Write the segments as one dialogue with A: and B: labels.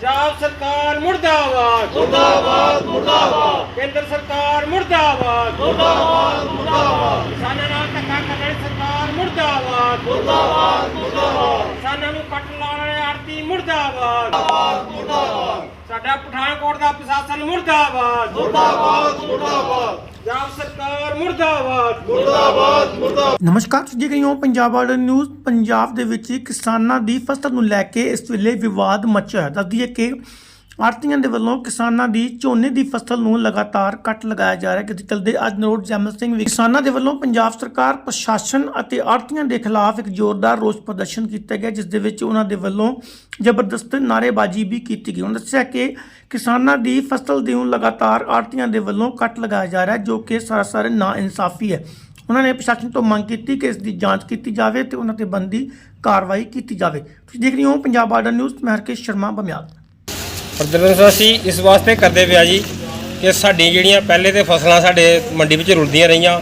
A: ਪੰਜਾਬ ਸਰਕਾਰ ਮੁਰਦਾਬਾਦ। ਮੁਰਦਾਬਾਦ ਮੁਰਦਾਬਾਦ। ਕੇਂਦਰ ਸਰਕਾਰ ਮੁਰਦਾਬਾਦ। ਮੁਰਦਾਬਾਦ ਮੁਰਦਾਬਾਦ। ਕਿਸਾਨਾਂ ਨਾਲ ਧੱਕਾ ਕਰਨ ਵਾਲੀ ਸਰਕਾਰ ਮੁਰਦਾਬਾਦ। ਮੁਰਦਾਬਾਦ ਮੁਰਦਾਬਾਦ। ਕਿਸਾਨਾਂ ਨੂੰ ਕੱਟ ਲਾਉਣ ਵਾਲੇ ਮੁਰਦਾਬਾਦ। ਮੁਰਦਾਬਾਦ ਮੁਰਦਾਬਾਦ। ਸਾਡਾ ਪਠਾਨਕੋਟ ਦਾ ਪ੍ਰਸ਼ਾਸਨ ਮੁਰਦਾਬਾਦ। ਮੁਰਦਾਬਾਦ ਮੁਰਦਾਬਾਦ। ਪੰਜਾਬ ਸਰਕਾਰ ਮੁਰਦਾਬਾਦ।
B: ਨਮਸਕਾਰ ਤੁਸੀਂ ਦੇਖ ਰਹੇ ਹੋ ਪੰਜਾਬ ਵਾਲਾ ਨਿਊਜ਼। ਪੰਜਾਬ ਦੇ ਵਿੱਚ ਕਿਸਾਨਾਂ ਦੀ ਫਸਲ ਨੂੰ ਲੈ ਕੇ ਇਸ ਵੇਲੇ ਵਿਵਾਦ ਮਚਿਆ ਹੈ। ਦੱਸਦੀ ਹੈ ਕਿ ਆੜਤੀਆਂ ਦੇ ਵੱਲੋਂ ਕਿਸਾਨਾਂ ਦੀ ਝੋਨੇ ਦੀ ਫਸਲ ਨੂੰ ਲਗਾਤਾਰ ਕੱਟ ਲਗਾਇਆ ਜਾ ਰਿਹਾ ਹੈ ਕਿ ਚਲਦੇ ਅੱਜ ਨਰੋਟ ਜੈਮਲ ਸਿੰਘ ਵੀ ਕਿਸਾਨਾਂ ਦੇ ਵੱਲੋਂ ਪੰਜਾਬ ਸਰਕਾਰ, ਪ੍ਰਸ਼ਾਸਨ ਅਤੇ ਆੜਤੀਆਂ ਦੇ ਖਿਲਾਫ ਇੱਕ ਜ਼ੋਰਦਾਰ ਰੋਸ ਪ੍ਰਦਰਸ਼ਨ ਕੀਤਾ ਗਿਆ, ਜਿਸ ਦੇ ਵਿੱਚ ਉਹਨਾਂ ਦੇ ਵੱਲੋਂ ਜ਼ਬਰਦਸਤ ਨਾਅਰੇਬਾਜ਼ੀ ਵੀ ਕੀਤੀ ਗਈ। ਉਹਨਾਂ ਦੱਸਿਆ ਕਿ ਕਿਸਾਨਾਂ ਦੀ ਫਸਲ ਦੀ ਹੁਣ ਲਗਾਤਾਰ ਆੜਤੀਆਂ ਦੇ ਵੱਲੋਂ ਕੱਟ ਲਗਾਇਆ ਜਾ ਰਿਹਾ ਹੈ, ਜੋ ਕਿ ਸਰਾਸਰ ਨਾ ਇਨਸਾਫੀ ਹੈ। ਉਹਨਾਂ ਨੇ ਪ੍ਰਸ਼ਾਸਨ ਤੋਂ ਮੰਗ ਕੀਤੀ ਕਿ ਇਸ ਦੀ ਜਾਂਚ ਕੀਤੀ ਜਾਵੇ ਤੇ ਉਹਨਾਂ ਤੇ ਬੰਦੀ ਕਾਰਵਾਈ ਕੀਤੀ ਜਾਵੇ। ਤੁਸੀਂ ਦੇਖ ਰਹੇ ਹੋ ਪੰਜਾਬ ਬਾਰਡਰ ਨਿਊਜ਼, ਮੈਂ ਹਰਕੇਸ਼ ਸ਼ਰਮਾ, ਬਮਿਆਲ।
C: ਪ੍ਰਦਰਸ਼ਨ ਅਸੀਂ ਇਸ ਵਾਸਤੇ ਕਰਦੇ ਪਿਆ ਜੀ ਕਿ ਸਾਡੀ ਜਿਹੜੀਆਂ ਪਹਿਲੇ ਤੇ ਫਸਲਾਂ ਸਾਡੇ ਮੰਡੀ ਵਿੱਚ ਰੁਲਦੀਆਂ ਰਹੀਆਂ,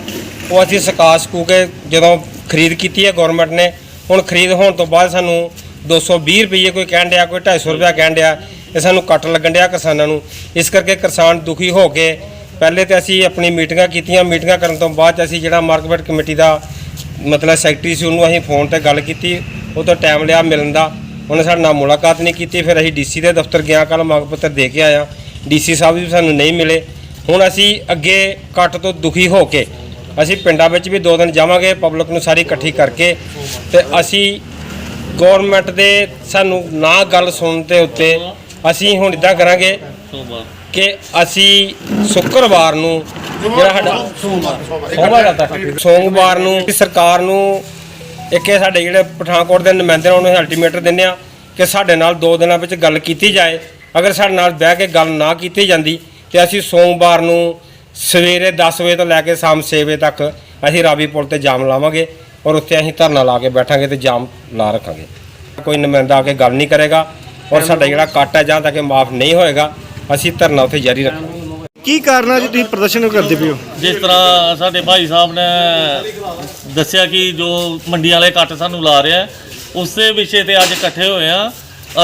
C: ਉਹ ਅਸੀਂ ਸੁਕਾ ਸਕੂ ਕੇ ਜਦੋਂ ਖਰੀਦ ਕੀਤੀ ਹੈ ਗਵਰਨਮੈਂਟ ਨੇ, ਹੁਣ ਖਰੀਦ ਹੋਣ ਤੋਂ ਬਾਅਦ ਸਾਨੂੰ 220 ਰੁਪਏ ਕੋਈ ਕਹਿਣ ਡਿਆ, ਕੋਈ 250 ਰੁਪਇਆ ਕਹਿਣ ਡਿਆ, ਇਹ ਸਾਨੂੰ ਕੱਟ ਲੱਗਣ ਡਿਆ ਕਿਸਾਨਾਂ ਨੂੰ। ਇਸ ਕਰਕੇ ਕਿਸਾਨ ਦੁਖੀ ਹੋ ਕੇ ਪਹਿਲੇ ਤੇ ਅਸੀਂ ਆਪਣੀ ਮੀਟਿੰਗਾਂ ਕੀਤੀਆਂ, ਮੀਟਿੰਗਾਂ ਕਰਨ ਤੋਂ ਬਾਅਦ 'ਚ ਅਸੀਂ ਜਿਹੜਾ ਮਾਰਕੀਟ ਕਮੇਟੀ ਦਾ ਮਤਲਬ ਸੈਕਟਰੀ ਸੀ, ਉਹਨੂੰ ਅਸੀਂ ਫੋਨ ਤੇ ਗੱਲ ਕੀਤੀ, ਉਹ ਤੋਂ ਟਾਈਮ ਲਿਆ ਮਿਲਣ ਦਾ। ਉਹਨੇ ਸਾਡੇ ਨਾਲ ਮੁਲਾਕਾਤ ਨਹੀਂ ਕੀਤੀ ਫਿਰ ਅਸੀਂ ਡੀਸੀ ਦੇ ਦਫ਼ਤਰ ਗਿਆ ਕੱਲ ਮੰਗ ਪੱਤਰ ਦੇ ਕੇ ਆਇਆ। ਡੀਸੀ ਸਾਹਿਬ ਵੀ ਸਾਨੂੰ ਨਹੀਂ ਮਿਲੇ। ਹੁਣ ਅਸੀਂ ਅੱਗੇ ਕੱਟ ਤੋਂ ਦੁਖੀ ਹੋ ਕੇ ਅਸੀਂ ਪਿੰਡਾਂ ਵਿੱਚ ਵੀ ਦੋ ਦਿਨ ਜਾਵਾਂਗੇ ਪਬਲਿਕ ਨੂੰ ਸਾਰੀ ਇਕੱਠੀ ਕਰਕੇ ਤੇ ਅਸੀਂ ਗਵਰਨਮੈਂਟ ਦੇ ਸਾਨੂੰ ਨਾ ਗੱਲ ਸੁਣਨ ਦੇ ਉੱਤੇ ਅਸੀਂ ਹੁਣ ਇਦਾਂ ਕਰਾਂਗੇ ਕਿ ਅਸੀਂ ਸ਼ੁੱਕਰਵਾਰ ਨੂੰ ਜਿਹੜਾ ਸਾਡਾ ਸੋਮਵਾਰ। ਸੋਮਵਾਰ ਨੂੰ ਸਰਕਾਰ ਨੂੰ ਇੱਕ ਇਹ ਸਾਡੇ ਜਿਹੜੇ ਪਠਾਨਕੋਟ ਦੇ ਨੁਮਾਇੰਦੇ ਨੇ, ਉਹਨੂੰ ਅਲਟੀਮੇਟਰ ਦਿੰਦੇ ਆ ਕਿ ਸਾਡੇ ਨਾਲ ਦੋ ਦਿਨਾਂ ਵਿੱਚ ਗੱਲ ਕੀਤੀ ਜਾਏ। ਅਗਰ ਸਾਡੇ ਨਾਲ ਬਹਿ ਕੇ ਗੱਲ ਨਾ ਕੀਤੀ ਜਾਂਦੀ, ਤੇ ਅਸੀਂ ਸੋਮਵਾਰ ਨੂੰ ਸਵੇਰੇ 10 ਵਜੇ ਤੋਂ ਲੈ ਕੇ ਸ਼ਾਮ 6 ਵਜੇ ਤੱਕ ਅਸੀਂ ਰਾਵੀ ਪੁਲ ਤੇ ਜਾਮ ਲਾਵਾਂਗੇ ਔਰ ਉੱਥੇ ਅਸੀਂ ਧਰਨਾ ਲਾ ਕੇ ਬੈਠਾਂਗੇ ਤੇ ਜਾਮ ਲਾ ਰੱਖਾਂਗੇ। ਕੋਈ ਨੁਮਾਇੰਦਾ ਆ ਕੇ ਗੱਲ ਨਹੀਂ ਕਰੇਗਾ ਔਰ ਸਾਡਾ ਜਿਹੜਾ ਕੱਟ ਹੈ, ਜਾਂ ਤੱਕ ਮਾਫ ਨਹੀਂ ਹੋਏਗਾ, ਅਸੀਂ ਧਰਨਾ ਉੱਥੇ ਜਾਰੀ ਰੱਖਾਂਗੇ।
D: ਕੀ ਕਾਰਨ ਹੈ ਜੀ ਤੁਸੀਂ ਪ੍ਰਦਰਸ਼ਨ ਕਰਦੇ ਪਏ ਹੋ?
E: ਜਿਸ ਤਰ੍ਹਾਂ ਸਾਡੇ ਭਾਈ ਸਾਹਿਬ ਨੇ ਦੱਸਿਆ ਕਿ ਜੋ ਮੰਡੀ ਵਾਲੇ ਕੱਟ ਸਾਨੂੰ ਲਾ ਰਿਹਾ ਉਸੇ ਵਿਸ਼ੇ ਤੇ ਅੱਜ ਇਕੱਠੇ ਹੋਏ ਆ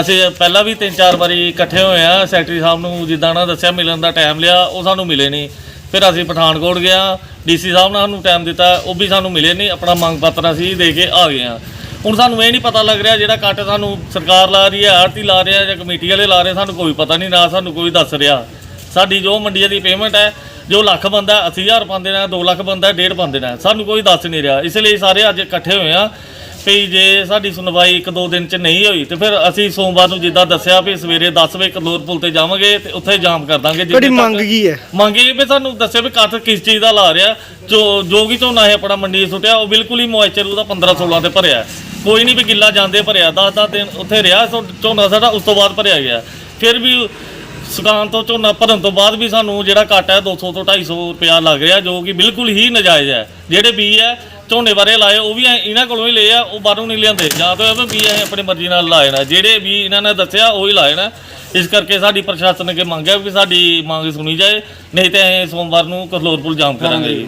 E: ਅਸੀਂ ਪਹਿਲਾਂ ਵੀ ਤਿੰਨ ਚਾਰ ਵਾਰੀ ਇਕੱਠੇ ਹੋਏ ਆ ਸੈਕਟਰੀ ਸਾਹਿਬ ਨੂੰ ਜਿੱਦਾਂ ਨਾ ਦੱਸਿਆ, ਮਿਲਣ ਦਾ ਟਾਈਮ ਲਿਆ, ਉਹ ਸਾਨੂੰ ਮਿਲੇ ਨਹੀਂ। ਫਿਰ ਅਸੀਂ ਪਠਾਨਕੋਟ ਗਿਆ ਡੀਸੀ ਸਾਹਿਬ ਨੇ ਸਾਨੂੰ ਟਾਈਮ ਦਿੱਤਾ, ਉਹ ਵੀ ਸਾਨੂੰ ਮਿਲੇ ਨਹੀਂ। ਆਪਣਾ ਮੰਗ ਪੱਤਰ ਅਸੀਂ ਦੇ ਕੇ ਆ ਗਏ ਆ ਹੁਣ ਸਾਨੂੰ ਇਹ ਨਹੀਂ ਪਤਾ ਲੱਗ ਰਿਹਾ ਜਿਹੜਾ ਕੱਟ ਸਾਨੂੰ ਸਰਕਾਰ ਲਾ ਰਹੀ ਹੈ ਆੜਤੀ ਲਾ ਰਿਹਾ ਜਾਂ ਕਮੇਟੀ ਵਾਲੇ ਲਾ ਰਹੇ ਸਾਨੂੰ ਕੋਈ ਪਤਾ ਨਹੀਂ, ਨਾ ਸਾਨੂੰ ਕੋਈ ਦੱਸ ਰਿਹਾ। ਸਾਡੀ ਜੋ ਮੰਡੀ ਦੀ ਪੇਮੈਂਟ ਹੈ ਜੋ ਲੱਖ ਬੰਦਾ 80000 ਪਾਉਂਦੇ ਨੇ 2 ਲੱਖ ਬੰਦਾ ਡੇਢ ਪਾਉਂਦੇ ਨੇ ਸਾਨੂੰ ਕੋਈ ਦੱਸ ਨਹੀਂ ਰਿਹਾ। ਇਸ ਲਈ ਸਾਰੇ ਅੱਜ ਇਕੱਠੇ ਹੋਏ ਆ ਵੀ ਜੇ ਸਾਡੀ ਸੁਣਵਾਈ ਇੱਕ ਦੋ ਦਿਨ ਚ ਨਹੀਂ ਹੋਈ ਤੇ ਫਿਰ ਅਸੀਂ ਸੋਮਵਾਰ ਨੂੰ ਜਿੱਦਾਂ ਦੱਸਿਆ ਵੀ ਸਵੇਰੇ 10 ਵਜੇ ਕਲੋਰ ਪੁਲ ਤੇ ਜਾਵਾਂਗੇ ਤੇ ਉੱਥੇ ਜਾਮ ਕਰ ਦਾਂਗੇ
D: ਤੁਹਾਡੀ ਮੰਗ ਕੀ ਹੈ?
E: ਮੰਗ ਇਹ ਵੀ ਸਾਨੂੰ ਦੱਸਿਆ ਵੀ ਕੱਟ ਕਿਸ ਚੀਜ਼ ਦਾ ਲਾ ਰਿਹਾ ਜੋ ਜੋ ਵੀ ਝੋਨਾ ਹੈ ਆਪਣਾ ਮੰਡੀ ਸੁੱਟਿਆ ਉਹ ਬਿਲਕੁਲ ਹੀ ਮੋਇਸਚਰ ਉਹਦਾ 15 16 ਤੇ ਭਰਿਆ। ਕੋਈ ਨਹੀਂ ਵੀ ਗਿੱਲਾ ਜਾਂਦੇ ਭਰਿਆ 10 10 ਦਿਨ ਉੱਥੇ ਰਿਹਾ ਸੋ ਝੋਨਾ ਸਾਡਾ ਉਸ ਤੋਂ ਬਾਅਦ ਭਰਿਆ ਗਿਆ। ਫਿਰ ਵੀ ਸੁਕਾਨ ਤੋਂ ਝੋਨਾ ਭਰਨ ਤੋਂ ਬਾਅਦ ਵੀ ਸਾਨੂੰ ਜਿਹੜਾ ਘੱਟ ਹੈ 200 ਤੋਂ 250 ਰੁਪਿਆ ਲੱਗ ਰਿਹਾ, ਜੋ ਕਿ ਬਿਲਕੁਲ ਹੀ ਨਜਾਇਜ਼ ਹੈ। ਜਿਹੜੇ ਬੀ ਹੈ, ਝੋਨੇ ਬਾਰੇ ਲਾਏ, ਉਹ ਵੀ ਐਂ ਇਹਨਾਂ ਕੋਲੋਂ ਹੀ ਲਏ ਆ, ਉਹ ਬਾਹਰੋਂ ਨਹੀਂ ਲਿਆਂਦੇ। ਜਾਂ ਤਾਂ ਇਹ ਵੀ ਬੀ ਐ ਆਪਣੀ ਮਰਜ਼ੀ ਨਾਲ ਲਾਏ ਨਾ ਜਿਹੜੇ ਵੀ ਇਹਨਾਂ ਨੇ ਦੱਸਿਆ, ਉਹ ਹੀ ਲਾਏ ਨਾ ਇਸ ਕਰਕੇ ਸਾਡੀ ਪ੍ਰਸ਼ਾਸਨ ਅੱਗੇ ਮੰਗ ਹੈ ਵੀ ਸਾਡੀ ਮੰਗ ਸੁਣੀ ਜਾਏ, ਨਹੀਂ ਤਾਂ ਅਸੀਂ ਸੋਮਵਾਰ ਨੂੰ ਕਲੋਰਪੁਰ ਜਾਮ ਕਰਾਂਗੇ